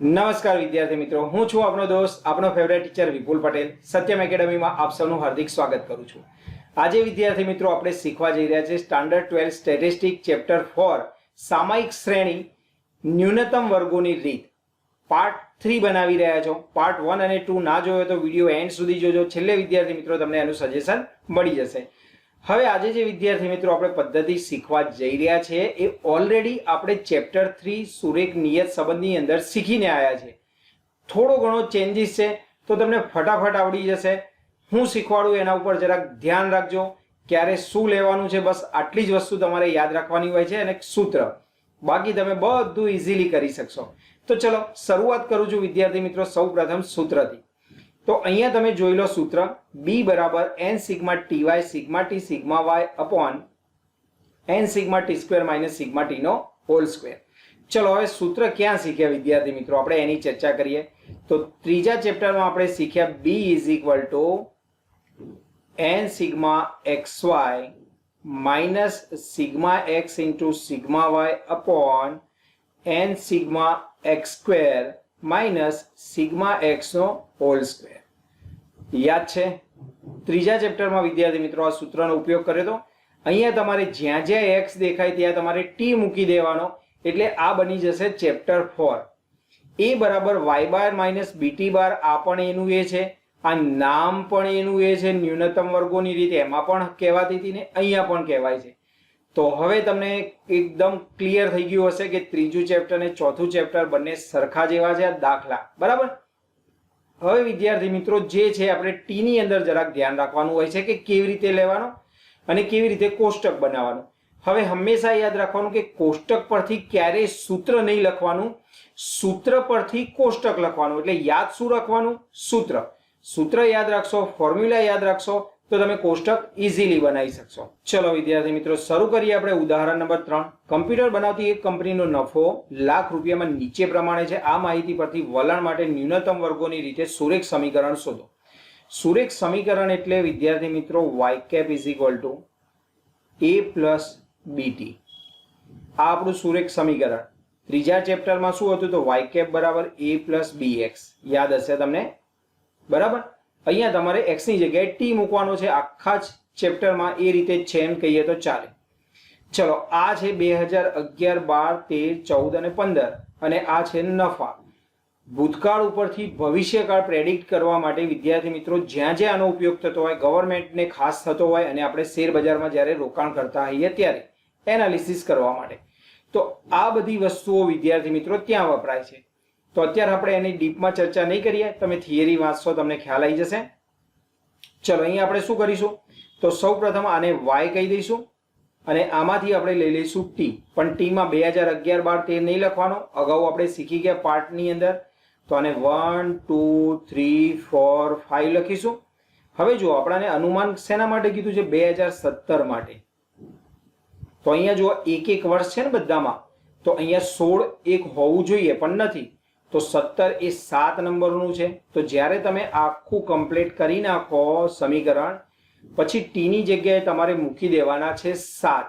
નમસ્કાર વિદ્યાર્થી મિત્રો, હું છું આપનો દોસ્ત, આપનો ફેવરેટ ટીચર વિપુલ પટેલ. સત્યમ એકેડમીમાં આપ સૌનું હાર્દિક સ્વાગત કરું છું. આજે વિદ્યાર્થી મિત્રો, આપણે શીખવા જઈ રહ્યા છીએ standard twelfth statistic chapter four સામાયિક શ્રેણી, ન્યૂનતમ વર્ગોની રીત. પાર્ટ થ્રી બનાવી રહ્યા છો. પાર્ટ વન અને ટુ ના જોયો તો વીડિયો એન્ડ સુધી જોજો. છેલ્લે વિદ્યાર્થી મિત્રો, તમને એનું સજેશન મળી જશે. હવે આજે જે વિદ્યાર્થી મિત્રો આપણે પદ્ધતિ શીખવા જઈ રહ્યા છે, એ ઓલરેડી આપણે ચેપ્ટર થ્રી સુરેખ નિયત સંબંધની અંદર શીખીને આવ્યા છે. થોડો ઘણો ચેન્જીસ છે, તો તમને ફટાફટ આવડી જશે. હું શીખવાડું એના ઉપર જરાક ધ્યાન રાખજો. ક્યારે શું લેવાનું છે, બસ આટલી જ વસ્તુ તમારે યાદ રાખવાની હોય છે અને સૂત્ર. બાકી તમે બધું ઇઝીલી કરી શકશો. તો ચલો, શરૂઆત કરું છું વિદ્યાર્થી મિત્રો સૌ પ્રથમ સૂત્રથી. તો અહીંયા તમે જોઈ લો સૂત્ર બી બરાબર N sigma T Y sigma T sigma Y upon N sigma T square minus sigma T નો હોલ સ્ક્વેર. ચલો હવે સૂત્ર ક્યાં શીખ્યા વિદ્યાર્થી મિત્રો? આપણે એની ચર્ચા કરીએ. તો ત્રીજા ચેપ્ટરમાં આપણે શીખ્યા B is equal to N sigma X Y minus sigma X into sigma Y upon N sigma X square minus sigma X no whole square. યાદ છે? ત્રીજા ચેપ્ટરમાં, વિદ્યાર્થી મિત્રો, આ સૂત્રનો ઉપયોગ કર્યો તો અહીંયા તમારે જ્યાં જ્યાં એક્સ દેખાય, ત્યાં તમારે ટી મૂકી દેવાનો. એટલે આ બની જશે ચેપ્ટર ફોર એ બરાબર Y bar minus B T bar, આ પણ એનું એ છે. આ નામ પણ એનું એ છે. ન્યૂનતમ વર્ગોની રીતે એમાં પણ કહેવાતી હતી ને અહીંયા પણ કહેવાય છે. તો હવે તમને એકદમ ક્લિયર થઈ ગયું હશે કે ત્રીજું ચેપ્ટર ને ચોથું ચેપ્ટર બંને સરખા જેવા છે આ દાખલા. બરાબર? હવે વિદ્યાર્થી મિત્રો, જે છે આપણે ટી ની અંદર જરાક ધ્યાન રાખવાનું હોય છે કે કેવી રીતે લેવાનો અને કેવી રીતે કોષ્ટક બનાવવાનું. હવે હંમેશા યાદ રાખવાનું કે કોષ્ટક પરથી ક્યારેય સૂત્ર નહીં લખવાનું, સૂત્ર પરથી કોષ્ટક લખવાનું. એટલે યાદ શું રાખવાનું? સૂત્ર. સૂત્ર યાદ રાખશો, ફોર્મ્યુલા યાદ રાખશો તો તમે કોષ્ટક ઇઝીલી બનાવી શકશો. ચલો વિદ્યાર્થી મિત્રો, શરૂ કરીએ આપણે ઉદાહરણ નંબર ત્રણ. કમ્પ્યુટર બનાવતી એક કંપનીનો નફો લાખ રૂપિયામાં નીચે પ્રમાણે છે. આ માહિતી પરથી વલણ માટે ન્યૂનતમ વર્ગોની રીતે સુરેખ સમીકરણ શોધો. સુરેખ સમીકરણ એટલે, વિદ્યાર્થી મિત્રો Y cap is equal to A plus B T આ આપણું સુરેખ સમીકરણ. ત્રીજા ચેપ્ટરમાં શું હતું તો વાય કેપ બરાબર એ પ્લસ બી એક્સ યાદ હશે તમને? બરાબર? અહીંયા તમારે x ની જગ્યાએ t મૂકવાનો છે. આખા જ ચેપ્ટરમાં એ રીતે જ છે એમ કહીએ તો ચાલે. ચલો, આ છે બે હજાર અગિયાર બાર તેર ચૌદ અને પંદર અને આ છે નફા. ભૂતકાળ ઉપરથી ભવિષ્યકાળ પ્રેડિક્ટ કરવા માટે વિદ્યાર્થી મિત્રો, જ્યાં જ્યાં આનો ઉપયોગ થતો હોય, ગવર્મેન્ટને ખાસ થતો હોય અને આપણે શેર બજારમાં જ્યારે રોકાણ કરતા હોઈએ ત્યારે એનાલિસિસ કરવા માટે. તો આ બધી વસ્તુઓ વિદ્યાર્થી મિત્રો ત્યાં વપરાય છે. તો અત્યારે આપણે એની ડીપમાં ચર્ચા નહીં કરીએ. તમે થિયરી વાંચશો, તમને ખ્યાલ આવી જશે. ચલો અહીં આપણે શું કરીશું? તો સૌ આને વાય કહી દઈશું અને આમાંથી આપણે લઈ લઈશું ટી પણ ટીમાં બે હજાર અગિયાર બાર તેર નહીં લખવાનો. અગાઉ આપણે શીખી ગયા પાર્ટની અંદર. તો આને one two three four five લખીશું. હવે જુઓ, આપણાને અનુમાન શેના માટે કીધું છે? બે હજાર સત્તર માટે. તો અહીંયા જુઓ, એક એક વર્ષ છે ને બધામાં. તો અહીંયા સોળ એક હોવું જોઈએ, પણ નથી. તો સત્તર એ સાત નંબરનું છે. તો જ્યારે તમે આખું કમ્પ્લીટ કરી નાખો સમીકરણ, પછી ટીની જગ્યાએ તમારે મૂકી દેવાના છે સાત.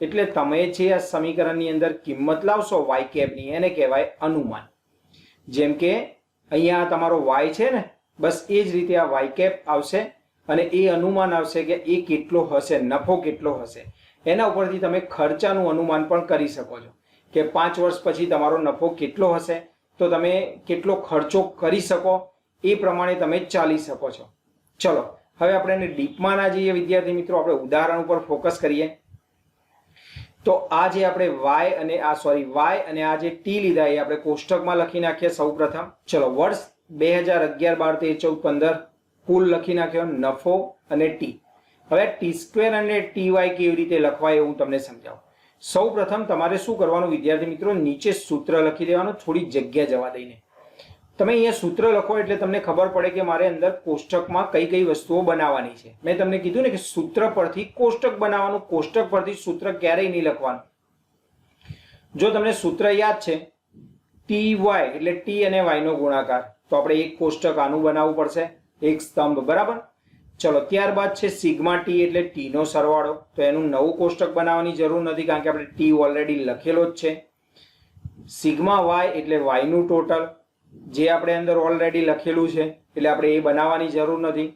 એટલે તમે જે આ સમીકરણની અંદર કિંમત લાવશો વાય કેબની એને કહેવાય અનુમાન. જેમ કે અહીંયા તમારો વાય છે ને, બસ એ જ રીતે આ વાય કેપ આવશે અને એ અનુમાન આવશે કે એ કેટલો હશે, નફો કેટલો હશે. એના ઉપરથી તમે ખર્ચાનું અનુમાન પણ કરી શકો છો કે પાંચ વર્ષ પછી તમારો નફો કેટલો હશે? તો તમે કેટલો ખર્ચો કરી શકો એ પ્રમાણે તમે ચાલી શકો છો. ચલો, હવે આપણે ડીપમાં ના જઈએ, વિદ્યાર્થી મિત્રો. આપણે ઉદાહરણ ઉપર ફોકસ કરીએ. તો આ જે આપણે વાય અને આ સોરી વાય અને આ જે ટી લીધા એ આપણે કોષ્ટકમાં લખી નાખીએ સૌ પ્રથમ. ચલો, વર્ષ બે હજાર અગિયાર બાર, તેર, ચૌદ, પંદર, કુલ લખી નાખ્યો, નફો અને ટી હવે ટી સ્ક્વેર અને ટી વાય કેવી રીતે લખવાય એવું તમને સમજાવું. સૌ પ્રથમ તમારે શું કરવાનું વિદ્યાર્થી મિત્રો? નીચે સૂત્ર લખી દેવાનું, થોડી જગ્યા જવા દઈને. તમે અહીંયા સૂત્ર લખો એટલે તમને ખબર પડે કે મારે અંદર કોષ્ટકમાં કઈ કઈ વસ્તુઓ બનાવવાની છે. મેં તમને કીધું ને કે સૂત્ર પરથી કોષ્ટક બનાવવાનું, કોષ્ટક પરથી સૂત્ર ક્યારેય નહીં લખવાનું. જો તમને સૂત્ર યાદ છે ટી વાય એટલે ટી અને વાય નો ગુણાકાર, તો આપણે એક કોષ્ટક આનું બનાવવું પડશે, એક સ્તંભ, બરાબર? ચલો, ત્યારબાદ છે સિગ્મા ટી એટલે ટી નો સરવાળો. તો એનું નવું કોષ્ટક બનાવવાની જરૂર નથી, કારણ કે આપણે ટી ઓલરેડી લખેલો જ છે. સિગ્મા વાય એટલે વાયનું ટોટલ જે આપણે અંદર ઓલરેડી લખેલું છે, એટલે આપણે એ બનાવવાની જરૂર નથી.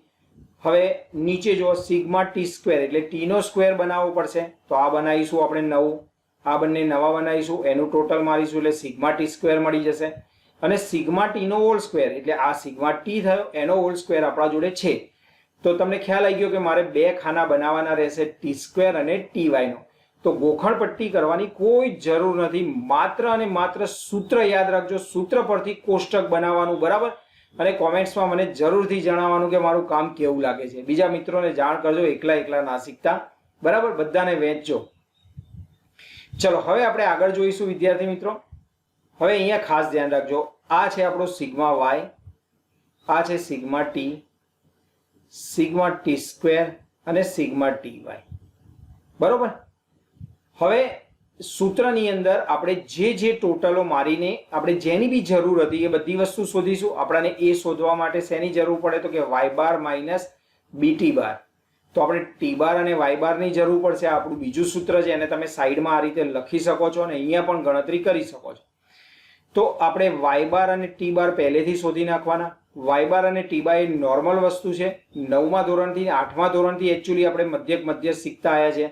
હવે નીચે જો સિગ્મા ટી સ્ક્વેર એટલે ટીનો સ્ક્વેર બનાવવો પડશે, તો આ બનાવીશું આપણે નવું. આ બંને નવા બનાવીશું, એનું ટોટલ મારીશું, એટલે સિગ્મા ટી સ્ક્વેર મળી જશે. અને સિગ્મા ટીનો હોલ સ્ક્વેર એટલે આ સિગ્મા ટી થયો, એનો હોલ સ્ક્વેર આપણા જોડે છે. તો તમને ખ્યાલ આવી ગયો કે મારે બે ખાના બનાવવાના રહેશે ટી સ્ક્વેર અને ટી વાયનો તો ગોખણ પટ્ટી કરવાની કોઈ જરૂર નથી. માત્ર અને માત્ર સૂત્ર યાદ રાખજો. સૂત્ર પરથી કોષ્ટક બનાવવાનું, બરાબર? અને કોમેન્ટ્સમાં મને જરૂરથી જણાવવાનું કે મારું કામ કેવું લાગે છે. બીજા મિત્રોને જાણ કરજો, એકલા એકલા ના શીખતા બરાબર? બધાને વેચજો ચલો, હવે આપણે આગળ જોઈશું, વિદ્યાર્થી મિત્રો. હવે અહીંયા ખાસ ધ્યાન રાખજો. આ છે આપણો સિગ્મા વાય આ છે sigma T sigma T square અને સિગ્મા ટી વાય. બરોબર? હવે સૂત્રની અંદર આપણે જે જે ટોટલો મારીને આપણે જેની બી જરૂર હતી એ બધી વસ્તુ શોધીશું. આપણાને એ શોધવા માટે શેની જરૂર પડે તો કે Y bar minus B T bar. તો આપણે ટી બાર અને વાય બારની જરૂર પડશે આપણું બીજું સૂત્ર છે. એને તમે સાઈડમાં આ રીતે લખી શકો છો અને અહીંયા પણ ગણતરી કરી શકો છો. તો આપણે વાય બાર અને ટી બાર પહેલેથી શોધી નાખવાના. વાય બાર અને ટી બાર એ નોર્મલ વસ્તુ છે. નવમા ધોરણથી આઠમા ધોરણથી એકચ્યુઅલી આપણે મધ્યક મધ્ય શીખતા આવ્યા છે.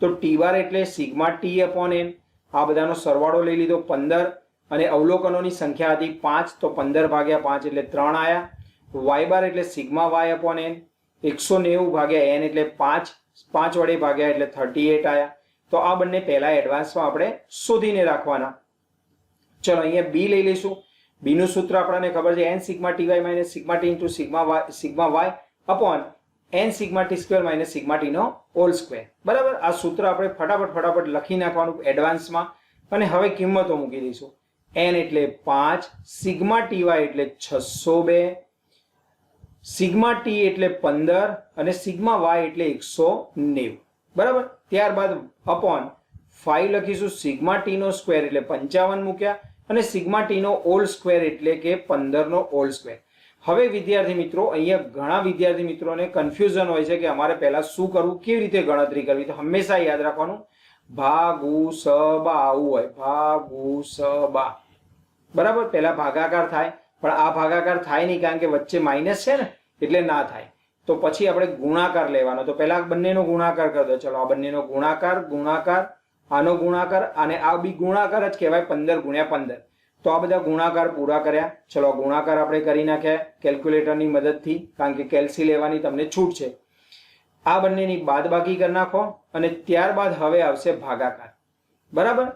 તો ટી બાર એટલે સિગ્મા ટી અપોન એન આ બધાનો સરવાળો લઈ લીધો પંદર. અને અવલોકનોની સંખ્યા હતી પાંચ. તો પંદર ભાગ્યા પાંચ એટલે ત્રણ આવ્યા વાય બાર એટલે સિગ્મા વાય અપોન એન એકસો નેવું ભાગ્યા એન એટલે પાંચ. પાંચ વડે ભાગ્યા એટલે થર્ટી એટ આવ્યા તો આ બંને પહેલા એડવાન્સમાં આપણે શોધીને રાખવાના. ચલો, અહીંયા બી લઈ લઈશું. બીનું સૂત્ર આપણને ખબર છે N sigma T Y minus sigma T into sigma Y sigma Y upon N sigma T square minus sigma ટીનો all square. બરાબર? આ સૂત્ર આપણે ફટાફટ ફટાફટ લખી નાખવાનું એડવાન્સમાં. અને હવે કિંમતો મૂકી દઈશું. એન એટલે પાંચ, સિગ્મા ટી વાય એટલે છસો બે, સિગ્મા ટી એટલે પંદર, અને સિગ્મા વાય એટલે એકસો નેવું. બરાબર? ત્યારબાદ અપોન ફાઈવ લખીશું સિગ્મા ટીનો સ્ક્વેર એટલે પંચાવન મૂક્યા અને સિગ્મા ટીનો ઓલ સ્ક્વેર એટલે કે પંદરનો ઓલ સ્ક્વેર. હવે વિદ્યાર્થી મિત્રો, અહીંયા ઘણા વિદ્યાર્થી મિત્રોને કન્ફ્યુઝન હોય છે કે અમારે પહેલા શું કરવું, કેવી રીતે ગણતરી કરવી, તો હંમેશા યાદ રાખવાનું. ભાગુ સ આવું હોય. ભાગુ સ બરાબર? પહેલા ભાગાકાર થાય. પણ આ ભાગાકાર થાય નહીં કારણ કે વચ્ચે માઇનસ છે ને, એટલે ના થાય. તો પછી આપણે ગુણાકાર લેવાનો. તો પહેલા બંનેનો ગુણાકાર કરી દો. ચલો, આ બંનેનો ગુણાકાર ગુણાકાર આનો ગુણાકાર અને આ બી ગુણાકાર જ કહેવાય પંદર ગુણ્યા પંદર. તો આ બધા ગુણાકાર પૂરા કર્યા. ચલો ગુણાકાર આપણે કરી નાખ્યા કેલ્ક્યુલેટરની મદદથી, કારણ કે કેલ્સી લેવાની તમને છૂટ છે. આ બંનેની બાદબાકી કરી નાખો અને ત્યારબાદ હવે આવશે ભાગાકાર. બરાબર?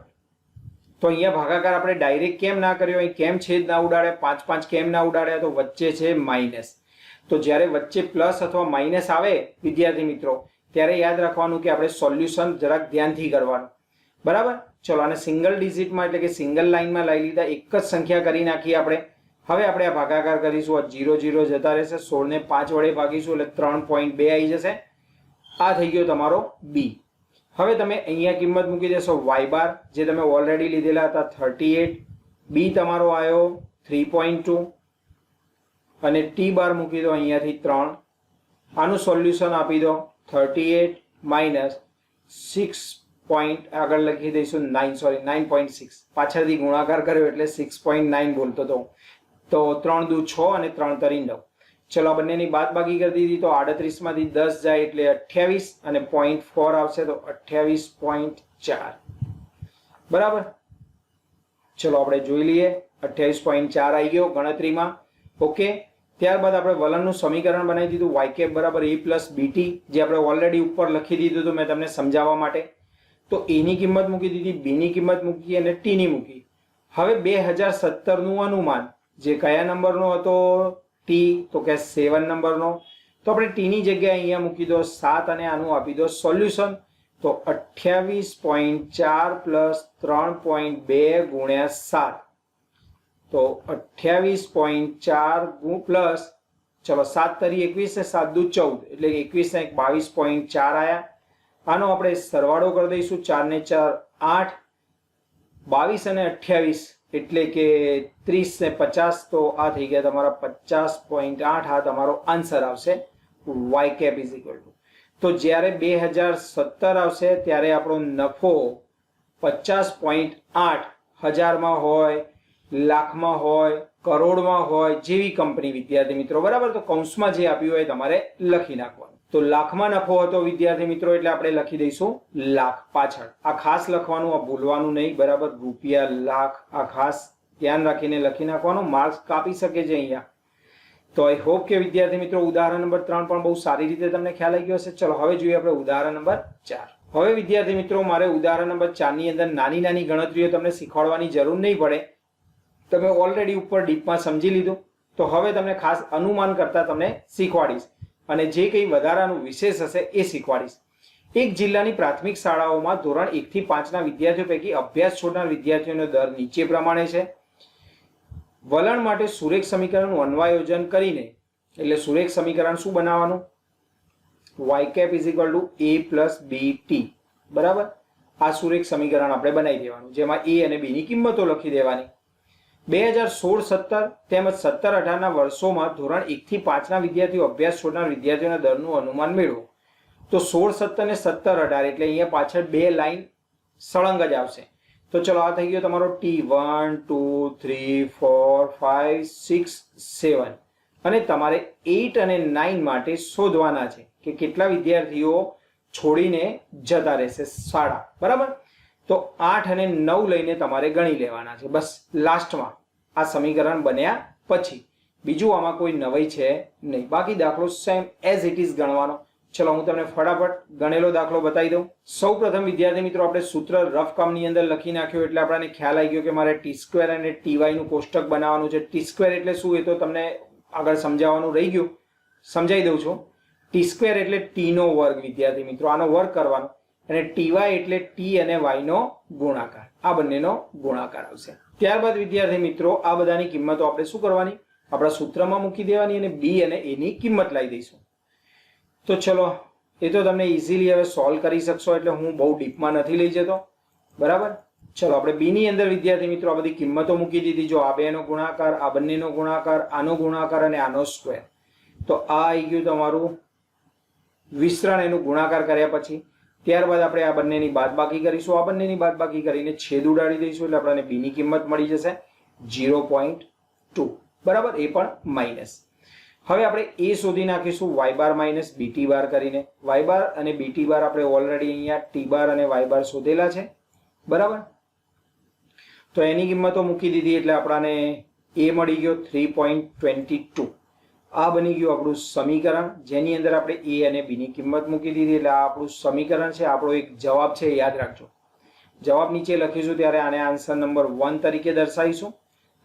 તો અહીંયા ભાગાકાર આપણે ડાયરેક્ટ કેમ ના કર્યો? અહીં કેમ છેદ ના ઉડાડ્યા? પાંચ પાંચ કેમ ના ઉડાડ્યા? તો વચ્ચે છે માઇનસ. તો જ્યારે વચ્ચે પ્લસ અથવા માઇનસ આવે, વિદ્યાર્થી મિત્રો, ત્યારે યાદ રાખવાનું કે આપણે સોલ્યુશન જરાક ધ્યાનથી કરવાનું. બરાબર? ચલો, આને સિંગલ ડિજિટમાં એટલે કે સિંગલ લાઇનમાં લઈ લીધા. એક જ સંખ્યા કરી નાખીએ આપણે. હવે આપણે આ ભાગાકાર કરીશું. આ જીરો જીરો જતા રહેશે. સોળને પાંચ વડે ભાગીશું, એટલે ત્રણ પોઈન્ટ બે આવી જશે. આ થઈ ગયો તમારો બી હવે તમે અહીંયા કિંમત મૂકી દેશો. વાય બાર જે તમે ઓલરેડી લીધેલા હતા થર્ટી એટ બી તમારો આવ્યો થ્રી પોઈન્ટ ટુ અને ટી બાર મૂકી દો અહીંયાથી ત્રણ. આનું સોલ્યુશન આપી દો. Thirty eight minus six point આગળ લખી દઈશું nine sorry nine point six પાછળથી ગુણાકાર કર્યો એટલે સિક્સ પોઈન્ટ નાઇન બોલતો હતો. તો ત્રણ દુ છ અને ત્રણ તરી નવ. ચલો આ બંનેની બાદ બાકી કરી દીધી તો આડત્રીસમાંથી દસ જાય એટલે અઠ્યાવીસ અને પોઈન્ટ ફોર આવશે તો અઠ્યાવીસ પોઈન્ટ ચાર. બરાબર? ચલો આપણે જોઈ લઈએ. અઠ્યાવીસ પોઈન્ટ ચાર આવી ગયો ગણતરીમાં. ઓકે ત્યારબાદ આપણે વલણનું સમીકરણ બનાવી દીધું. વાયકેપ બરાબર એ પ્લસ બીટી જે આપણે ઓલરેડી ઉપર લખી દીધું હતું મેં તમને સમજાવવા માટે. તો એની કિંમત મૂકી દીધી બીની કિંમત મૂકી અને ટીની મૂકી. હવે બે હજાર સત્તરનું અનુમાન, જે કયા નંબરનો હતો ટી તો કે સેવન નંબરનો. તો આપણે ટીની જગ્યાએ અહીંયા મૂકી દો સાત અને આનું આપી દો સોલ્યુશન. તો અઠ્યાવીસ પોઈન્ટ ચાર પ્લસ ત્રણ પોઈન્ટ બે ગુણ્યા સાત. તો અઠ્યાવીસ પોઈન્ટ ચાર પ્લસ, ચલો સાત તરી એકવીસ ને સાત દુ ચૌદ, એટલે એકવીસ ને એક બાવીસ પોઈન્ટ ચાર આયા. આનો આપણે સરવાળો કરી દઈશું ચાર ને ચાર આઠ, બાવીસ અને અઠ્યાવીસ, એટલે કે ત્રીસ ને પચાસ, તો આ થઈ ગયા તમારા પચાસ પોઈન્ટ આઠ, આ તમારો આન્સર આવશે Y cap is equal to તો જ્યારે બે હજાર સત્તર આવશે, ત્યારે આપણો નફો પચાસ પોઈન્ટ આઠ હજારમાં હોય, લાખમાં હોય, કરોડમાં હોય, જેવી કંપની વિદ્યાર્થી મિત્રો, બરાબર? તો કૌંસમાં જે આપ્યું હોય તમારે લખી નાખવાનું. તો લાખમાં નફો હતો વિદ્યાર્થી મિત્રો, એટલે આપણે લખી દઈશું લાખ પાછળ. આ ખાસ લખવાનું, આ ભૂલવાનું નહીં, બરાબર? રૂપિયા લાખ, આ ખાસ ધ્યાન રાખીને લખી નાખવાનું. માર્ક્સ કાપી શકે છે અહીંયા. તો આઈ હોપ કે વિદ્યાર્થી મિત્રો, ઉદાહરણ નંબર ત્રણ પણ બહુ સારી રીતે તમને ખ્યાલ આવી ગયો હશે. ચલો, હવે જોઈએ આપણે ઉદાહરણ નંબર ચાર. હવે વિદ્યાર્થી મિત્રો, મારે ઉદાહરણ નંબર ચારની અંદર નાની નાની ગણતરીઓ તમને શીખવાડવાની જરૂર નહીં પડે. તમે ઓલરેડી ઉપર ડીપમાં સમજી લીધું. તો હવે તમને ખાસ અનુમાન કરતા તમને શીખવાડીશ. અને જે કંઈ વધારાનું વિશેષ હશે એ શીખવાડીશ. એક જિલ્લાની પ્રાથમિક શાળાઓમાં ધોરણ એકથી પાંચના વિદ્યાર્થીઓ પૈકી અભ્યાસ છોડનાર વિદ્યાર્થીઓનો દર નીચે પ્રમાણે છે. વલણ માટે સુરેખ સમીકરણનું અન્વાયોજન કરીને, એટલે સુરેખ સમીકરણ શું બનાવવાનું? Y cap is equal to A plus B T બરાબર? આ સુરેખ સમીકરણ આપણે બનાવી દેવાનું, જેમાં એ અને બીની કિંમતો લખી દેવાની. બે હજાર સોળ સત્તર તેમજ સત્તર અઢારના વર્ષોમાં ધોરણ એકથી પાંચના વિદ્યાર્થીઓ અભ્યાસ છોડનાર વિદ્યાર્થીઓના દરનું અનુમાન મેળવો. તો સોળ, સત્તર ને સત્તર અઢાર એટલે અહીંયા પાછળ બે લાઈન સળંગ જ આવશે. તો ચલો આ થઈ ગયો તમારો T one, two, three, four, five, six, seven. અને તમારે એઇટ અને નાઇન માટે શોધવાના છે કે કેટલા વિદ્યાર્થીઓ છોડીને જતા રહેશે શાળા. બરાબર? તો આઠ અને નવ લઈને તમારે ગણી લેવાના છે. બસ લાસ્ટમાં આ સમીકરણ બન્યા પછી. બીજું આમાં કોઈ નવાઈ છે નહીં. બાકી દાખલો સેમ એઝ ઇટ ઇઝ ગણવાનો. ચલો, હું તમને ફટાફટ ગણેલો દાખલો બતાવી દઉં. સૌ પ્રથમ વિદ્યાર્થી મિત્રો, આપણે સૂત્ર રફ કામની અંદર લખી નાખ્યું એટલે આપણને ખ્યાલ આવી ગયો કે મારે ટી સ્ક્વેર અને ટીવાયનું કોષ્ટક બનાવવાનું છે. ટી સ્ક્વેર એટલે શું એ તો તમને આગળ સમજાવવાનું રહી ગયું. સમજાવી દઉં છું. ટી સ્ક્વેર એટલે ટી નો વર્ગ, વિદ્યાર્થી મિત્રો. આનો વર્ગ કરવાનો. અને ટીવાય એટલે ટી અને વાય નો ગુણાકાર. આ બંનેનો ગુણાકાર આવશે. ત્યારબાદ, વિદ્યાર્થી મિત્રો, આ બધાની કિંમતો આપણે શું કરવાની? આપણા સૂત્રમાં મૂકી દેવાની અને બી અને એની કિંમત લાવી દઈશું. તો ચલો, એ તો તમે ઇઝીલી હવે સોલ્વ કરી શકશો, એટલે હું બહુ ડીપમાં નથી લઈ જતો. બરાબર? ચલો, આપણે બીની અંદર, વિદ્યાર્થી મિત્રો, આ બધી કિંમતો મૂકી દીધી. જો આ બેનો ગુણાકાર, આ બંનેનો ગુણાકાર, આનો ગુણાકાર અને આનો સ્ક્વેર તો આ આવી ગયું તમારું વિસ્તરણ, એનું ગુણાકાર કર્યા પછી. ત્યારબાદ આપણે આ બંનેની બાદબાકી કરીશું. આ બંનેની બાદબાકી કરીને છેદ ઉડાડી દઈશું એટલે આપણને બી ની કિંમત મળી જશે ઝીરો પોઈન્ટ ટુ. બરાબર? એ પણ માઇનસ હવે આપણે એ શોધી નાખીશું Y bar minus B T bar કરીને. વાય બાર અને બીટી બાર આપણે ઓલરેડી અહીંયા ટી બાર અને વાય બાર શોધેલા છે. બરાબર? તો એની કિંમતો મૂકી દીધી એટલે આપણાને એ મળી ગયો થ્રી પોઈન્ટ ટ્વેન્ટી ટુ આ બની ગયું આપણું સમીકરણ, જેની અંદર આપણે એ અને બીની કિંમત મૂકી દીધી. એટલે આ આપણું સમીકરણ છે. આપણો એક જવાબ છે યાદ રાખજો. જવાબ નીચે લખીશું ત્યારે આને આન્સર નંબર વન તરીકે દર્શાવીશું.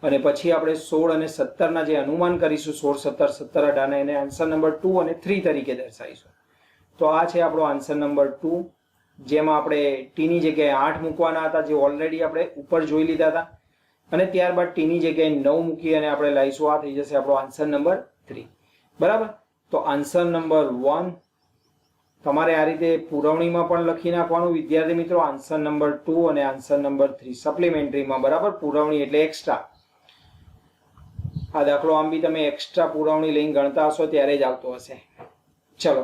અને પછી આપણે સોળ અને સત્તરના જે અનુમાન કરીશું, સોળ, સત્તર સત્તર અઢારને એને આન્સર નંબર ટુ અને થ્રી તરીકે દર્શાવીશું. તો આ છે આપણો આન્સર નંબર ટુ જેમાં આપણે ટીની જગ્યાએ આઠ મૂકવાના હતા, જે ઓલરેડી આપણે ઉપર જોઈ લીધા હતા. અને ત્યારબાદ ટીની જગ્યાએ નવ મૂકી અને આપણે લાવીશું આ થઈ જશે આપણો આન્સર નંબર થ્રી બરાબર? તો આન્સર નંબર વન તમારે આ રીતે પુરવણીમાં પણ લખી નાખવાનું. વિદ્યાર્થી મિત્રો આન્સર નંબર ટુ અને આન્સર નંબર થ્રી સપ્લિમેન્ટરીમાં બરાબર? પુરવણી એટલે એક્સ્ટ્રા આ દાખલો આમ બી તમે એક્સ્ટ્રા પુરવણી લઈને ગણતા હશો, ત્યારે જ આવતો હશે. ચલો.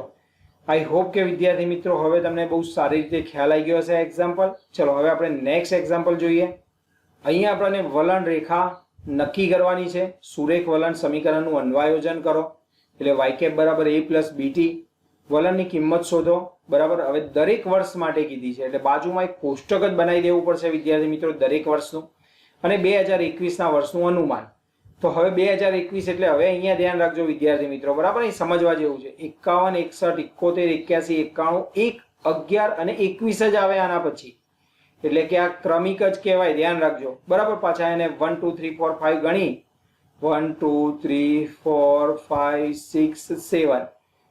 આઈ હોપ કે વિદ્યાર્થી મિત્રો, હવે તમને બહુ સારી રીતે ખ્યાલ આવી ગયો હશે એક્ઝામ્પલ ચલો, હવે આપણે નેક્સ્ટ એક્ઝામ્પલ જોઈએ. અહીંયા આપણને વલણ રેખા નક્કી કરવાની છે. સુરેખ વલણ સમીકરણનું અન્વાયોજન કરો. એટલે વાયકેપ બરાબર એ પ્લસ બીટી વલણની કિંમત શોધો. બરાબર? હવે દરેક વર્ષ માટે કીધી છે. એટલે બાજુમાં એક કોષ્ટક જ બનાવી દેવું પડશે વિદ્યાર્થી મિત્રો, દરેક વર્ષનું. અને બે હજાર એકવીસના વર્ષનું અનુમાન. તો હવે બે હજાર એકવીસ એટલે હવે અહીંયા ધ્યાન રાખજો વિદ્યાર્થી મિત્રો. બરાબર? અહીં સમજવા જેવું છે. એકાવન, એકસઠ, એકોતેર, એક્યાસી, એકાણું, એક, અગિયાર અને એકવીસ જ આવે આના પછી. એટલે કે આ ક્રમિક જ કહેવાય, ધ્યાન રાખજો. બરાબર, પાછા એને one two three four five ગણી. One two three four five six seven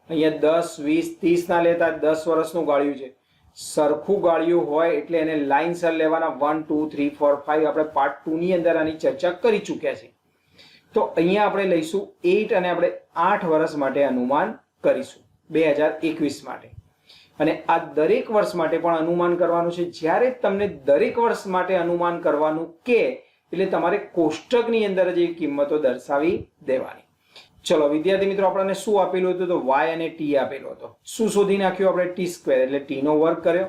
અહીંયા દસ, વીસ ત્રીસના લેતા દસ વર્ષનું ગાળ્યું છે. સરખું ગાળ્યું હોય એટલે એને લાઇનસર લેવાના one two three four five આપણે પાર્ટ ટુની અંદર આની ચર્ચા કરી ચૂક્યા છે. તો અહીંયા આપણે લઈશું એટ અને આપણે આઠ વર્ષ માટે અનુમાન કરીશું. બે હજાર એકવીસ માટે. અને આ દરેક વર્ષ માટે પણ અનુમાન કરવાનું છે. જ્યારે તમને દરેક વર્ષ માટે અનુમાન કરવાનું કે, એટલે તમારે કોષ્ટકની અંદર જ એ કિંમતો દર્શાવી દેવાની. ચલો, વિદ્યાર્થી મિત્રો, આપણને શું આપેલું હતું તો વાય અને ટી આપેલો હતો. શું શોધી નાખ્યું આપણે? ટી સ્ક્વેર એટલે ટી નો વર્ગ કર્યો.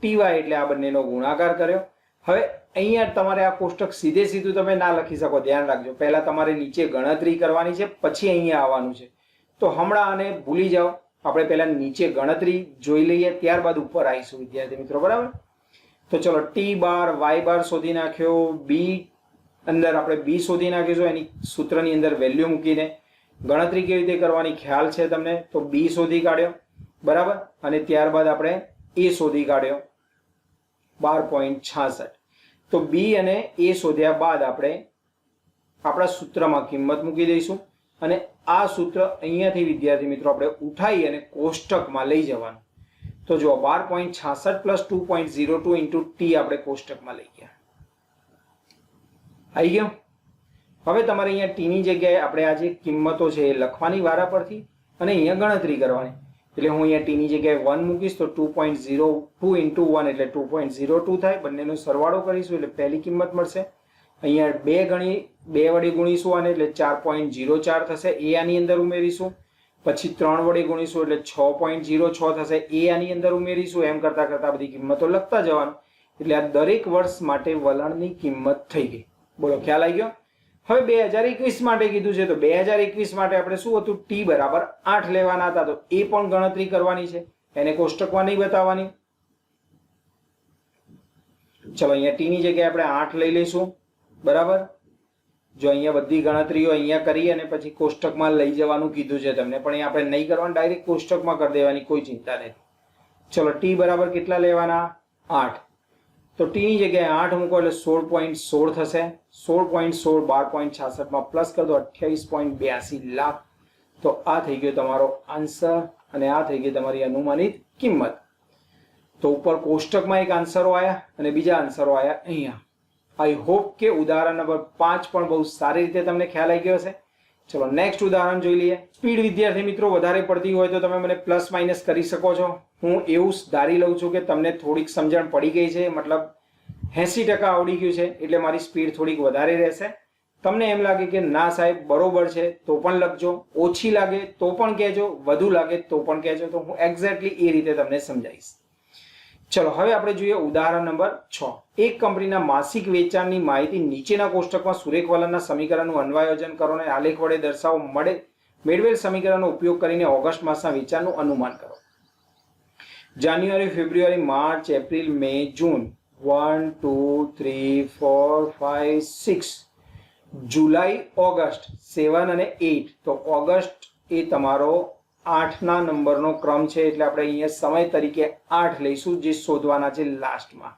ટી વાય એટલે આ બંનેનો ગુણાકાર કર્યો. હવે અહીંયા તમારે આ કોષ્ટક સીધે સીધું તમે ના લખી શકો. ધ્યાન રાખજો. પહેલા તમારે નીચે ગણતરી કરવાની છે, પછી અહીંયા આવવાનું છે. તો હમણાં આને ભૂલી જાઓ. આપણે પહેલા નીચે ગણતરી જોઈ લઈએ, ત્યારબાદ ઉપર આવીશું, વિદ્યાર્થી મિત્રો, બરાબર? તો ચલો ટી બાર વાય બાર શોધી નાખ્યો બી અંદર આપણે બી શોધી નાખીશું, એની સૂત્રની અંદર વેલ્યુ મૂકીને. ગણતરી કેવી રીતે કરવાની ખ્યાલ છે તમને? તો બી શોધી કાઢ્યો, બરાબર? અને ત્યારબાદ આપણે એ શોધી કાઢ્યો, બાર પોઈન્ટ છાસઠ. તો બી અને એ શોધ્યા બાદ આપણે આપણા સૂત્રમાં કિંમત મૂકી દઈશું. અને આ સૂત્ર અહીંયાથી, વિદ્યાર્થી મિત્રો, આપણે ઉઠાવી અને કોષ્ટકમાં લઈ જવાનું. તો જો બાર પોઈન્ટ છાસઠ plus two point zero two into T આપણે કોષ્ટકમાં લઈ ગયા. આવી ગયો? હવે તમારે અહીંયા ટીની જગ્યાએ આપણે આ જે કિંમતો છે એ લખવાની વારા પરથી અને અહીંયા ગણતરી કરવાની. એટલે હું અહીંયા ટીની જગ્યાએ વન મૂકીશ તો two point zero two into one એટલે ટુ પોઈન્ટ ઝીરો ટુ થાય. બંનેનો સરવાળો કરીશું એટલે પહેલી કિંમત મળશે. અહીંયા બે ગણી બે વડે ગુણીશું અને એટલે ચાર પોઈન્ટ ઝીરો ચાર થશે. એ આની અંદર ઉમેરીશું. પછી ત્રણ વડે ગુણીશું એટલે છ પોઈન્ટ ઝીરો છ થશે. એ આની અંદર ઉમેરીશું. એમ કરતાં કરતાં બધી કિંમતો લખતા જવાનું. એટલે આ દરેક વર્ષ માટે વલણની કિંમત થઈ ગઈ. બોલો, ખ્યાલ આવી ગયો? હવે બે હજાર એકવીસ માટે કીધું છે. તો બે હજાર એકવીસ માટે આપણે શું હતું? ટી બરાબર આઠ લેવાના હતા. તો એ પણ ગણતરી કરવાની છે. એને કોષ્ટકમાં નહીં બતાવવાની. ચલો, અહીંયા ટીની જગ્યાએ આપણે આઠ લઈ લઈશું. બરાબર? જો અહીંયા બધી ગણતરીઓ અહીંયા કરી અને પછી કોષ્ટકમાં લઈ જવાનું કીધું છે તમને. પણ એ આપણે નહીં કરવાનું, ડાયરેક્ટ કોષ્ટકમાં કરી દેવાની, કોઈ ચિંતા નથી ચલો, ટી બરાબર કેટલા લેવાના? આઠ. તો ટીની જગ્યાએ આઠ મૂકો એટલે સોળ પોઈન્ટ સોળ થશે. સોળ પોઈન્ટ સોળ, બાર પોઈન્ટ છાસઠમાં પ્લસ કરી દો અઠ્યાવીસ પોઈન્ટ બ્યાસી લાખ. તો આ થઈ ગયો તમારો આન્સર અને આ થઈ ગઈ તમારી અનુમાનિત કિંમત. તો ઉપર કોષ્ટકમાં એક આન્સરો આવ્યા અને બીજા આન્સરો આવ્યા અહીંયા. આઈ હોપ કે ઉદાહરણ નંબર પાંચ પણ બહુ સારી રીતે તમને ખ્યાલ આવી ગયો હશે. ચલો નેક્સ્ટ ઉદાહરણ જોઈ લઈએ. સ્પીડ વિદ્યાર્થી મિત્રો, વધારે પડતી હોય તો તમે મને પ્લસ માઇનસ કરી શકો છો. હું એવું ધારી લઉં છું કે તમને થોડીક સમજણ પડી ગઈ છે. મતલબ એંસી ટકા આવડી ગયું છે, એટલે મારી સ્પીડ થોડીક વધારે રહેશે. તમને એમ લાગે કે ના સાહેબ, બરોબર છે, તો પણ લખજો. ઓછી લાગે તો પણ કહેજો, વધુ લાગે તો પણ કહેજો. તો હું એક્ઝેક્ટલી એ રીતે તમને સમજાવીશ. ચલો, હવે આપણે જોઈએ ઉદાહરણ નંબર છ. એક કંપનીના માસિક વેચાણની માહિતી નીચેના કોષ્ટકમાં સુરેખ વલણના સમીકરણનું અન્વાયોજન કરો અને આલેખ વડે દર્શાવો. મળે, મેળવેલ સમીકરણનો ઉપયોગ કરીને ઓગસ્ટ માસના વેચાણનું અનુમાન કરો. January, February, March, April, May, June. One, two, three, four, five, six. July, August, seven અને એઇટ તો ઓગસ્ટ એ તમારો આઠના નંબરનો ક્રમ છે એટલે આપણે અહીંયા સમય તરીકે આઠ લઈશું જે શોધવાના છે લાસ્ટમાં.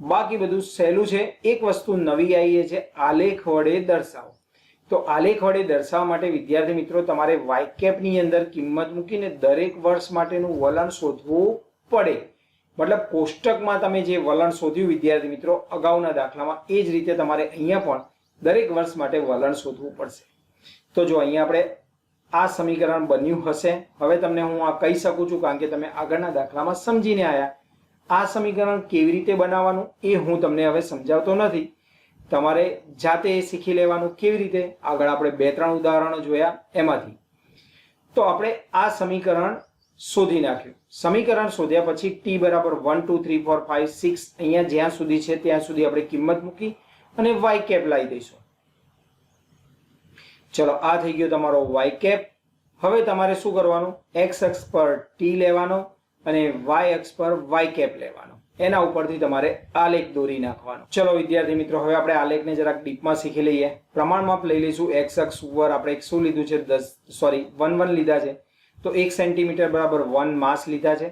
બાકી બધું સહેલું છે, એક વસ્તુ નવી આવી છે, આલેખ વડે દર્શાવો. તો આલેખ વડે દર્શાવવા માટે વિદ્યાર્થી મિત્રો, તમારે વાયકેપની અંદર કિંમત મૂકીને દરેક વર્ષ માટેનું વલણ શોધવું પડે. મતલબ કોષ્ટકમાં તમે જે વલણ શોધ્યું, વિદ્યાર્થી મિત્રો, અગાઉના દાખલામાં, એ જ રીતે તમારે અહીંયા પણ દરેક વર્ષ માટે વલણ શોધવું પડશે. તો જો અહીંયા આપણે આ સમીકરણ બન્યું હશે. હવે તમને હું આ કહી શકું છું કારણ કે તમે આગળના દાખલામાં સમજીને આવ્યા આ સમીકરણ કેવી રીતે બનાવવાનું એ હું તમને હવે સમજાવતો નથી. તમારે જાતે એ શીખી લેવાનું કેવી રીતે? આગળ આપણે બે ત્રણ ઉદાહરણો જોયા એમાંથી. તો આપણે આ સમીકરણ શોધી નાખ્યું. સમીકરણ શોધ્યા પછી ટી બરાબર one two three four five six અહીંયા જ્યાં સુધી છે ત્યાં સુધી આપણે કિંમત મૂકી અને વાય કેપ લાવી દઈશું. ચલો, આ થઈ ગયો તમારો વાય કેપ હવે તમારે શું કરવાનું? એક્સ અક્ષ પર ટી લેવાનો અને વાય અક્ષ પર વાય કેપ લેવાનો. એના ઉપરથી તમારે આલેખ દોરી નાખવાનો. ચલો, વિદ્યાર્થી મિત્રો, હવે આપણે આલેખને જરાક ડીપમાં શીખી લઈએ. પ્રમાણમાં લઈ લઈશું. એક્સ અક્ષ ઉપર આપણે શું લીધું છે? દસ સોરી વન વન લીધા છે. તો એક સેન્ટીમીટર બરાબર વન માસ લીધા છે.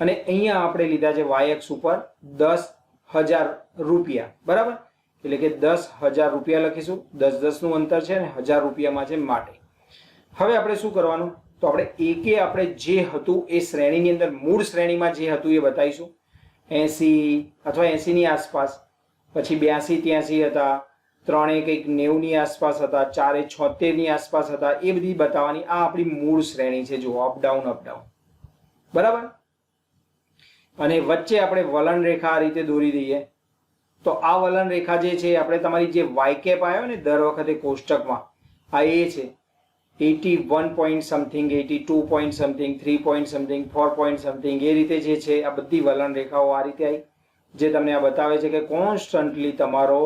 અને અહીંયા આપણે લીધા છે વાય અક્ષ ઉપર દસ હજાર રૂપિયા. બરાબર? એટલે કે દસ હજાર રૂપિયા લખીશું. દસ દસનું અંતર છે ને હજાર રૂપિયામાં છે માટે. હવે આપણે શું કરવાનું? તો આપણે એકે આપણે જે હતું એ શ્રેણીની અંદર, મૂળ શ્રેણીમાં જે હતું એ બતાવીશું. એંસી અથવા એંસીની આસપાસ. પછી બ્યાસી, ત્યાંસી હતા. ત્રણે કંઈક નેવુંની આસપાસ હતા. ચારે છોતેરની આસપાસ હતા. એ બધી બતાવવાની આ આપણી મૂળ શ્રેણી છે. જો અપડાઉન અપડાઉન બરાબર? અને વચ્ચે આપણે વલણ રેખા આ રીતે દોરી દઈએ. તો આ વલણ રેખા જે છે, આપણે તમારી જે વાય કેપ આવ્યો ને દર વખતે કોષ્ટકમાં, આ એ છે. Eighty one point something eighty two point something three point something four point something એ રીતે જે છે, આ બધી વલણ રેખાઓ આ રીતે આવી જે તમને આ બતાવે છે કે કોન્સ્ટન્ટલી તમારો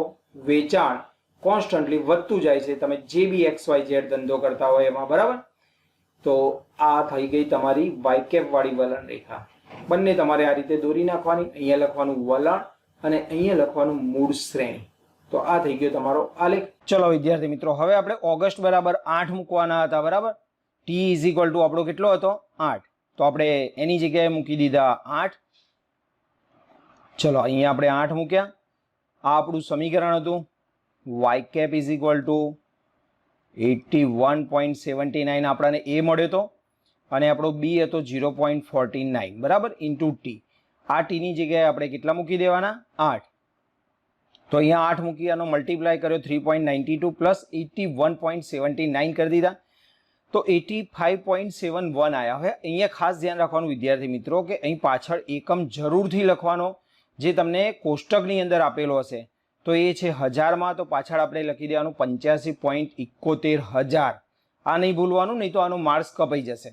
વેચાણ કોન્સ્ટન્ટલી વધતું જાય છે. તમે જે બી એક્સ વાય ઝેડ ધંધો કરતા હોય એમાં, બરાબર? તો આ થઈ ગઈ તમારી વાયકેપ વાળી વલણ રેખા. બંને તમારે આ રીતે દોરી નાખવાની. અહીંયા લખવાનું વલણ અને અહીંયા લખવાનું મૂળ શ્રેણી. તો આ થઈ ગયો તમારો આલેખ ચલો વિદ્યાર્થી મિત્રો, હવે આપણે ઓગસ્ટ બરાબર આઠ મૂકવાના હતા, બરાબર? ટી ઇઝ ઇક્વલ ટુ આપણો કેટલો હતો? આઠ. તો આપણે એની જગ્યાએ મૂકી દીધા આઠ. ચલો, અહીંયા આપણે આઠ મૂક્યા. આ આપણું સમીકરણ હતું. Y cap is equal to eighty one point seventy nine આપણને એ મળ્યો હતો અને આપણો બી હતો ઝીરો પોઈન્ટ ફોર્ટી નાઇન બરાબર? ઇન્ટુ ટી આ ટીની જગ્યાએ આપણે કેટલા મૂકી દેવાના? આઠ. તો અહીંયા આઠ મૂકી આનો મલ્ટીપ્લાય કર્યો three point ninety two plus eighty one point seventy nine કરી દીધા. તો eighty five point seven one આવ્યા હવે અહીંયા ખાસ ધ્યાન રાખવાનું વિદ્યાર્થી મિત્રો કે અહીં પાછળ એકમ જરૂરથી લખવાનો જે તમને કોષ્ટકની અંદર આપેલો હશે. તો એ છે હજારમાં, તો પાછળ આપણે લખી દેવાનું પંચ્યાસી પોઈન્ટ ઇકોતેર હજાર. આ નહીં ભૂલવાનું, નહીં તો આનો માર્ક્સ કપાઈ જશે.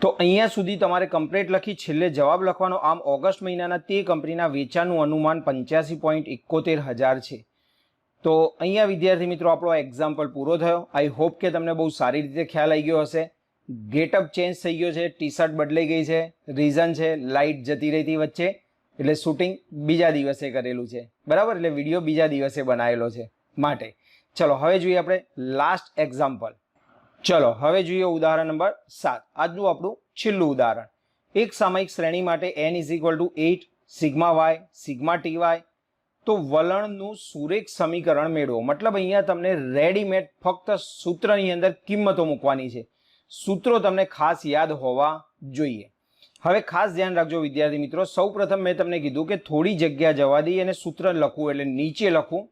તો અહીંયા સુધી તમારે કમ્પ્લેટ લખી છેલ્લે જવાબ લખવાનો. આમ ઓગસ્ટ મહિનાના તે કંપનીના વેચાણનું અનુમાન પંચ્યાસી પોઈન્ટ ઇકોતેર હજાર છે. તો અહીંયા વિદ્યાર્થી મિત્રો આપણો એક્ઝામ્પલ પૂરો થયો. આઈ હોપ કે તમને બહુ સારી રીતે ખ્યાલ આવી ગયો હશે. ગેટઅપ ચેન્જ થઈ ગયો છે. ટી શર્ટ બદલાઈ ગઈ છે. રીઝન છે લાઇટ જતી રહી વચ્ચે. એટલે શૂટિંગ બીજા દિવસે કરેલું છે. બરાબર? એટલે વીડિયો બીજા દિવસે બનાવેલો છે. માટે. ચલો, હવે જોઈએ આપણે લાસ્ટ એક્ઝામ્પલ ચલો, હવે જોઈએ ઉદાહરણ નંબર સાત. આજનું આપણું છેલ્લું ઉદાહરણ. એક સામયિક શ્રેણી માટે N is equal to eight sigma Y sigma T Y તો વલણનું સુરેખ સમીકરણ મેળવો. મતલબ અહીંયા તમને રેડીમેડ ફક્ત સૂત્રની અંદર કિંમતો મૂકવાની છે. સૂત્રો તમને ખાસ યાદ હોવા જોઈએ. હવે ખાસ ધ્યાન રાખજો વિદ્યાર્થી મિત્રો. સૌ પ્રથમ મેં તમને કીધું કે થોડી જગ્યા જવા દઈએ અને સૂત્ર લખવું, એટલે નીચે લખવું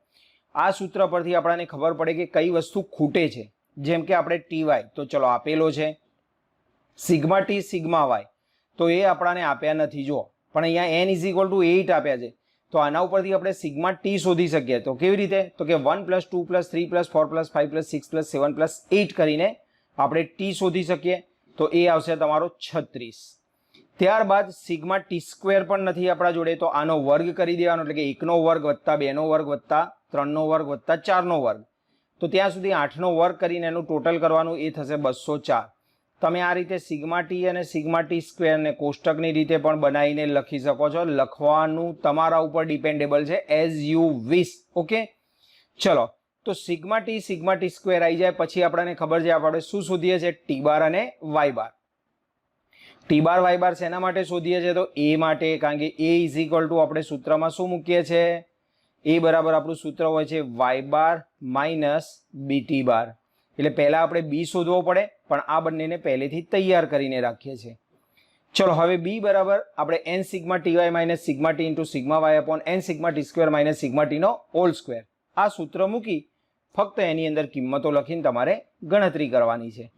આ સૂત્ર પરથી આપણને ખબર પડે કે કઈ વસ્તુ ખૂટે છે. જેમ કે આપણે ટી વાય તો ચલો આપેલો છે. સિગ્મા ટી સિગ્મા વાય તો એ આપણાને આપ્યા નથી જો પણ અહીંયા N is equal to eight આપ્યા છે. તો આના ઉપરથી આપણે સિગ્મા ટી શોધી શકીએ. તો કેવી રીતે? તો કે one plus two plus three plus four plus five plus six plus seven plus eight કરીને આપણે ટી શોધી શકીએ. તો એ આવશે તમારો છત્રીસ. ત્યારબાદ સિગ્મા ટી સ્ક્વેર પણ નથી આપણા જોડે, તો આનો વર્ગ કરી દેવાનો. એટલે કે એકનો વર્ગ વત્તા બેનો વર્ગ વત્તા ત્રણનો વર્ગ વત્તા ચારનો વર્ગ. તો ત્યાં સુધી આઠનો વર્ગ કરીને એનું ટોટલ કરવાનું એ થશે બસો ચાર. તમે આ રીતે સિગ્મા ટી અને સિગ્મા ટી સ્ક્વેરને કોષ્ટકની રીતે પણ બનાવીને લખી શકો છો. લખવાનું તમારા ઉપર ડિપેન્ડેબલ છે એઝ યુ વિશ ઓકે? ચલો, તો sigma T sigma T square આવી જાય, પછી આપણને ખબર છે, આપણે શું શોધીએ છીએ ટી બાર અને Y bar. T bar, Y bar શેના માટે શોધીએ છીએ તો એ માટે, કારણ કે એ ઇઝ ઇક્વલ ટુ આપણે સૂત્રમાં શું મૂકીએ છીએ એ બરાબર આપણું સૂત્ર હોય છે, Y bar minus BT bar. એટલે પહેલાં આપણે બી શોધવો પડે, પણ આ બંનેને પહેલેથી તૈયાર કરીને રાખીએ છીએ. ચલો, હવે બી બરાબર આપણે N sigma T Y minus sigma T into sigma Y upon N sigma T square minus sigma ટીનો all square. આ સૂત્ર મૂકી ફક્ત એની અંદર કિંમતો લખીને તમારે ગણતરી કરવાની છે.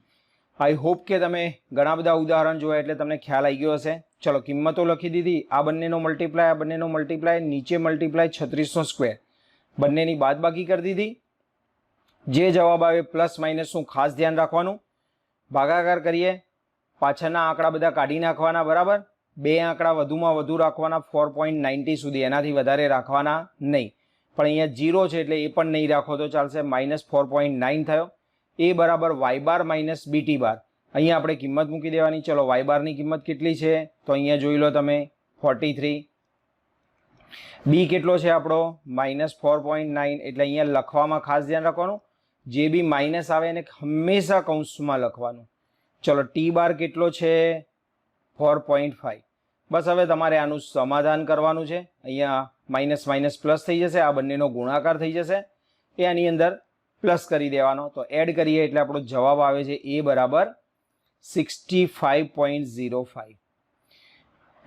આઈ હોપ કે તમે ઘણા બધા ઉદાહરણ જોયા એટલે તમને ખ્યાલ આવી ગયો હશે. ચલો, કિંમતો લખી દીધી. આ બંનેનો મલ્ટીપ્લાય આ બંનેનો મલ્ટીપ્લાય નીચે મલ્ટીપ્લાય છત્રીસનો સ્ક્વેર બંનેની બાદબાકી કરી દીધી. જે જવાબ આવે પ્લસ માઇનસનું ખાસ ધ્યાન રાખવાનું. ભાગાકાર કરીએ. પાછળના આંકડા બધા કાઢી નાખવાના, બરાબર? બે આંકડા વધુમાં વધુ રાખવાના ફોર પોઈન્ટ નાઇન્ટી સુધી. એનાથી વધારે રાખવાના નહીં. પણ અહીંયા જીરો છે એટલે એ પણ નહીં રાખો તો ચાલશે માઇનસ ફોર પોઈન્ટ નાઇન થયો. એ બરાબર Y bar minus BT bar અહીંયા આપણે કિંમત મૂકી દેવાની. ચલો વાય બારની કિંમત કેટલી છે? તો અહીંયા જોઈ લો તમે ફોર્ટી થ્રી બી કેટલો છે આપણો? માઇનસ ફોર પોઈન્ટ નાઇન એટલે અહીંયા લખવામાં ખાસ ધ્યાન રાખવાનું. જે બી માઇનસ આવે એને હંમેશા કૌંસમાં લખવાનું. ચલો ટી બાર કેટલો છે? ફોર પોઈન્ટ ફાઈવ બસ હવે તમારે આનું સમાધાન કરવાનું છે. અહીંયા માઇનસ માઇનસ પ્લસ થઈ જશે. આ બંનેનો ગુણાકાર થઈ જશે. એ આની અંદર પ્લસ કરી દેવાનો. તો એડ કરીએ એટલે આપણો જવાબ આવે છે એ બરાબર sixty five point zero five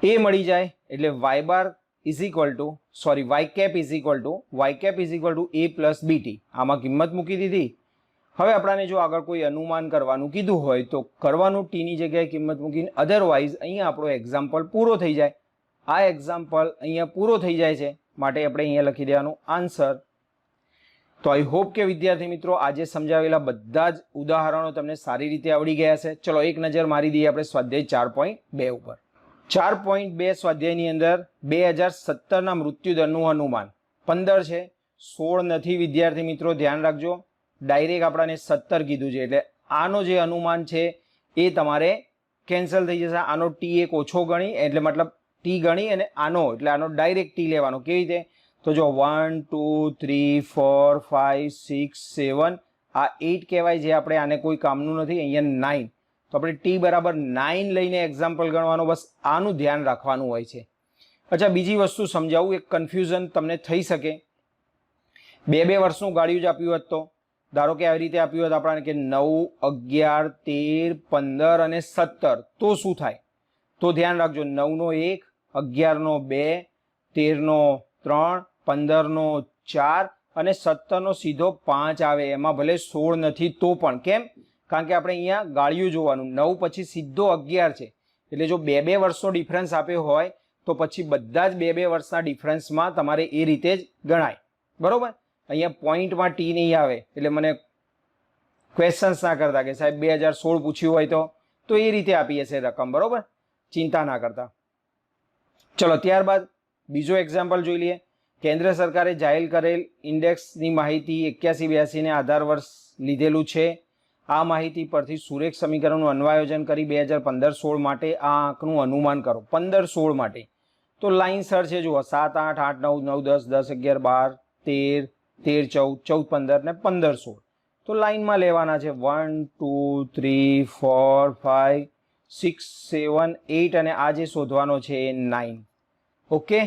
એ મળી જાય એટલે Y bar is equal to sorry Y cap is equal to Y cap is equal to A plus BT આમાં કિંમત મૂકી દીધી. હવે આપણાને જો આગળ કોઈ અનુમાન કરવાનું કીધું હોય તો કરવાનું ટીની જગ્યાએ કિંમત મૂકીને અધરવાઇઝ અહીંયા આપણો એક્ઝામ્પલ પૂરો થઈ જાય. આ એક્ઝામ્પલ અહીંયા પૂરો થઈ જાય છે. માટે આપણે અહીંયા લખી દેવાનું આન્સર તો આઈ હોપ કે વિદ્યાર્થી મિત્રો આજે સમજાવેલા બધા જ ઉદાહરણો તમને સારી રીતે આવડી ગયા છે ચલો એક નજર મારી દઈએ આપણે સ્વાધ્યાય ચાર પોઈન્ટ બે ઉપર. ચાર પોઈન્ટ બે સ્વાધ્યાયની અંદર બે હજાર સત્તરના મૃત્યુદરનું અનુમાન. પંદર છે, સોળ નથી. વિદ્યાર્થી મિત્રો, ધ્યાન રાખજો. ડાયરેક્ટ આપણાને સત્તર કીધું છે. એટલે આનો જે અનુમાન છે એ તમારે કેન્સલ થઈ જશે. આનો ટી એક ઓછો ગણી, એટલે મતલબ ટી ગણી અને આનો, એટલે આનો ડાયરેક્ટ ટી લેવાનો. કેવી રીતે? તો જો one two three four five six seven આ એઇટ કહેવાય, જે આપણે આને કોઈ કામનું નથી, અહીંયા નાઇન તો આપણે ટી બરાબર નાઇન લઈને એક્ઝામ્પલ ગણવાનો, બસ આનું ધ્યાન રાખવાનું હોય છે. અચ્છા, બીજી વસ્તુ સમજાવું, એક કન્ફ્યુઝન તમને થઈ શકે. બે બે વર્ષનું ગાડિયું જ આપ્યું હોત તો. ધારો કે આવી રીતે આપ્યું હોત આપણને કે નવ, અગિયાર, તેર, પંદર અને સત્તર, તો શું થાય? તો ધ્યાન રાખજો, નવનો એક, અગિયારનો બે, તેરનો ત્રણ, પંદરનો ચાર અને સત્તરનો સીધો પાંચ આવે. એમાં ભલે સોળ નથી તો પણ. કેમ? કારણ કે આપણે અહીંયા ગાળિયું જોવાનું, નવ પછી સીધો અગિયાર છે. એટલે જો બે બે વર્ષનો ડિફરન્સ આપ્યો હોય, તો પછી બધા જ બે બે વર્ષના ડિફરન્સમાં તમારે એ રીતે જ ગણાય. બરાબર? અહીંયા પોઈન્ટમાં ટી નહીં આવે, એટલે મને ક્વેશ્ચન્સ ના કરતા કે સાહેબ બે હજાર સોળ પૂછ્યું હોય તો તો એ રીતે આપી હશે રકમ, બરાબર? ચિંતા ના કરતા. ચલો, ત્યારબાદ બીજો એક્ઝામ્પલ જોઈ લઈએ. કેન્દ્ર સરકારે જાહેર કરેલ ઇન્ડેક્સની માહિતી એક્યાસી બ્યાસીને આધાર વર્ષ લીધેલું છે. આ માહિતી પરથી સુરેખ સમીકરણનું અન્વાયોજન કરી બે હજાર પંદર સોળ માટે આ આંકનું અનુમાન કરો. પંદર સોળ માટે. તો લાઇન સર છે, જુઓ, સાત, આઠ આઠ, નવ નવ, દસ દસ, અગિયાર, બાર, તેર તેર, ચૌદ ચૌદ, પંદર ને પંદર સોળ. તો લાઇનમાં લેવાના છે one, two, three, four, five, six, seven eight અને આ જે શોધવાનો છે એ નાઇન ઓકે?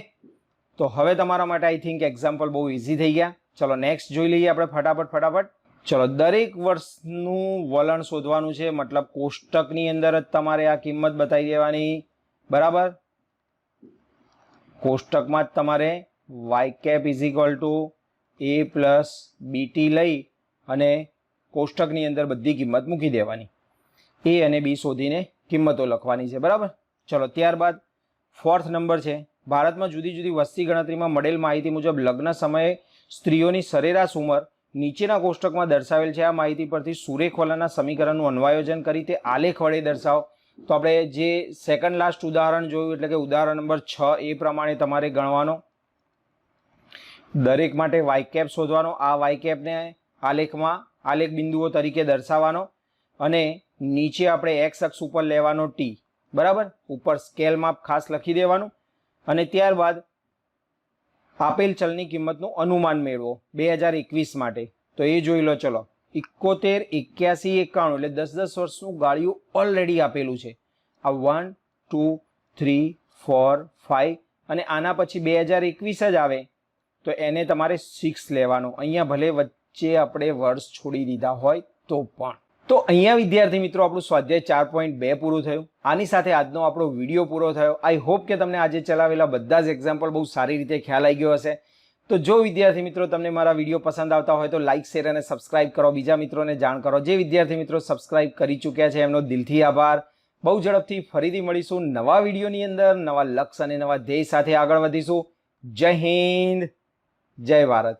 તો હવે તમારા માટે આઈ થિંક એક્ઝામ્પલ બહુ ઇઝી થઈ ગયા. ચલો નેક્સ્ટ જોઈ લઈએ આપણે ફટાફટ ફટાફટ. ચલો, દરેક વર્ષનું વલણ શોધવાનું છે. મતલબ કોષ્ટકની અંદર જ તમારે આ કિંમત બતાવી દેવાની. બરાબર? કોષ્ટકમાં જ તમારે Y cap is two A plus BT લઈ અને કોષ્ટકની અંદર બધી કિંમત મૂકી દેવાની. એ અને બી શોધીને કિંમતો લખવાની છે. બરાબર? ચલો, ત્યારબાદ ફોર્થ નંબર છે. ભારતમાં જુદી જુદી વસ્તી ગણતરીમાં મળેલ માહિતી મુજબ લગ્ન સમયે સ્ત્રીઓની સરેરાશ ઉંમર નીચેના કોષ્ટકમાં દર્શાવેલ છે આ માહિતી પરથી સુરેખવાલાના સમીકરણનું અન્વાયોજન કરી તે આલેખ વડે દર્શાવો. તો આપણે જે સેકન્ડ લાસ્ટ ઉદાહરણ જોયું, એટલે કે ઉદાહરણ નંબર છ, એ પ્રમાણે તમારે ગણવાનો. દરેક માટે વાયકેપ શોધવાનો. આ વાયકેપને આલેખમાં આલેખ બિંદુઓ તરીકે દર્શાવવાનો. અને નીચે આપણે એક્સ અક્ષ ઉપર લેવાનો ટી બરાબર? ઉપર સ્કેલ માપ ખાસ લખી દેવાનું. અને ત્યારબાદ આપેલ ચલની કિંમતનું અનુમાન મેળવો, બે હજાર એકવીસ માટે. તો એ જોઈ લો, ચલો. ઇકોતેર એક્યાસી, એકાણું એટલે દસ દસ વર્ષનું ગાળિયું ઓલરેડી આપેલું છે. આ one two three four five અને આના પછી બે હજાર એકવીસ જ આવે. તો એને તમારે સિક્સ લેવાનો. અહીંયા ભલે વચ્ચે આપણે વર્ષ છોડી દીધા હોય તો પણ. તો અહીંયા વિદ્યાર્થી મિત્રો, આપણું સ્વાધ્યાય ચાર પોઈન્ટ બે પૂરું થયું. આની સાથે આજનો આપણો વીડિયો પૂરો થયો. આઈ હોપ કે તમને આજે ચલાવેલા બધા જ એક્ઝામ્પલ બહુ સારી રીતે ખ્યાલ આવી ગયો હશે. તો જો વિદ્યાર્થી મિત્રો તમને મારા વીડિયો પસંદ આવતા હોય તો લાઇક શેર અને સબસ્ક્રાઇબ કરો. બીજા મિત્રોને જાણ કરો. જે વિદ્યાર્થી મિત્રો સબસ્ક્રાઇબ કરી ચૂક્યા છે, એમનો દિલથી આભાર. બહુ ઝડપથી ફરીથી મળીશું નવા વિડીયોની અંદર, નવા લક્ષ્ય અને નવા ધ્યેય સાથે આગળ વધીશું. જય હિન્દ, જય ભારત.